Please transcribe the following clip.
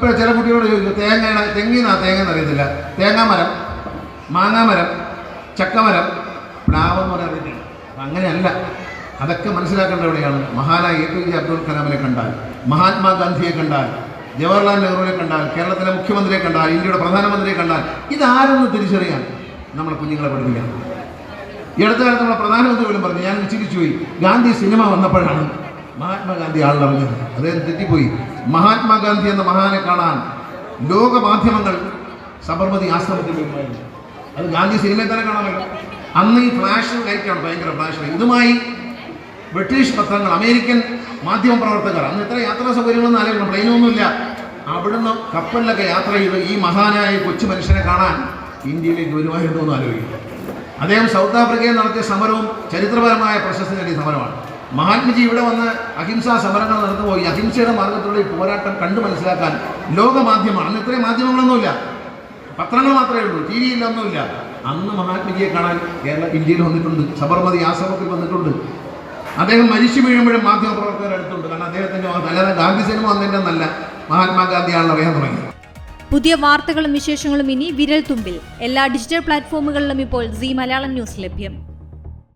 ഇപ്പോൾ ചില കുട്ടികളോട് ചോദിക്കും തേങ്ങ തെങ്ങിനാ തേങ്ങ എന്നറിയത്തില്ല തേങ്ങാമരം മാങ്ങാമരം ചക്കമരം പ്ലാവ് എന്ന് പറയാൻ അറിയത്തില്ല. അപ്പം അങ്ങനെയല്ല. അതൊക്കെ മനസ്സിലാക്കേണ്ട എവിടെയാണ്? മഹാനായ എ പി ജെ അബ്ദുൽ കലാമിനെ കണ്ടാൽ മഹാത്മാഗാന്ധിയെ കണ്ടാൽ ജവഹർലാൽ നെഹ്റുവിനെ കണ്ടാൽ കേരളത്തിലെ മുഖ്യമന്ത്രിയെ കണ്ടാൽ ഇന്ത്യയുടെ പ്രധാനമന്ത്രിയെ കണ്ടാൽ ഇതാരെന്ന് തിരിച്ചറിയാൻ നമ്മളെ കുഞ്ഞുങ്ങളെ പഠിപ്പിക്കണം ഈ അടുത്ത കാലത്ത് നമ്മളെ പ്രധാനമന്ത്രി പോലും പറഞ്ഞു ഞാൻ ചിരിച്ചുപോയി. ഗാന്ധി സിനിമ വന്നപ്പോഴാണ് മഹാത്മാഗാന്ധി ആളിറങ്ങിയത് അദ്ദേഹം തെറ്റിപ്പോയി? മഹാത്മാഗാന്ധി എന്ന മഹാനെ കാണാൻ ലോക മാധ്യമങ്ങൾ സബർമതി ആശ്രമത്തിൽ അത് ഗാന്ധി സിനിമയിൽ തന്നെ കാണാമല്ലോ അന്ന് ഈ ഫ്ലാഷ് ലൈറ്റാണ് ഭയങ്കര ഫ്ലാഷ് ഇതുമായി ബ്രിട്ടീഷ് പത്രങ്ങൾ അമേരിക്കൻ മാധ്യമ പ്രവർത്തകർ അന്ന് ഇത്ര യാത്രാ സൗകര്യങ്ങളൊന്നും ആലോചിക്കണം പ്ലെയിനൊന്നുമില്ല അവിടുന്ന് കപ്പലിലൊക്കെ യാത്ര ചെയ്ത് ഈ മഹാനായ കൊച്ചു മനുഷ്യനെ കാണാൻ ഇന്ത്യയിലേക്ക് വരുമായിരുന്നു എന്ന് ആലോചിക്കും. അദ്ദേഹം സൗത്ത് ആഫ്രിക്കയിൽ നടത്തിയ സമരവും ചരിത്രപരമായ പ്രശസ്തി നേടിയ സമരമാണ്. മഹാത്മജി ഇവിടെ വന്ന് അഹിംസാ സമരങ്ങൾ നടന്നുപോയി അഹിംസയുടെ മാർഗത്തിലുള്ള ഈ പോരാട്ടം കണ്ടു മനസ്സിലാക്കാൻ ലോകമാധ്യമമാണ്. അന്ന് ഇത്രയും മാധ്യമങ്ങളൊന്നുമില്ല. പത്രങ്ങൾ മാത്രമേ ഉള്ളൂ. ടി വിയിൽ ഒന്നുമില്ല. അന്ന് മഹാത്മജിയെ കാണാൻ കേരള ഇന്ത്യയിൽ വന്നിട്ടുണ്ട്. സബർമതി ആശ്രമത്തിൽ വന്നിട്ടുണ്ട്. അദ്ദേഹം മരിച്ചു വീഴുമ്പോഴും മാധ്യമ പ്രവർത്തകരുടെ അടുത്തുണ്ട്. കാരണം അദ്ദേഹത്തിന്റെ അല്ലാതെ ഗാന്ധി സിനിമ വന്നതിന്റെ നല്ല മഹാത്മാഗാന്ധിയാണെന്ന് അറിയാൻ തുടങ്ങി പുതിയ വാർത്തകളും വിശേഷങ്ങളും ഇനി വിരൽ തുമ്പിൽ എല്ലാ ഡിജിറ്റൽ പ്ലാറ്റ്ഫോമുകളിലും ഇപ്പോൾ സി മലയാളം ന്യൂസ് ലഭ്യം.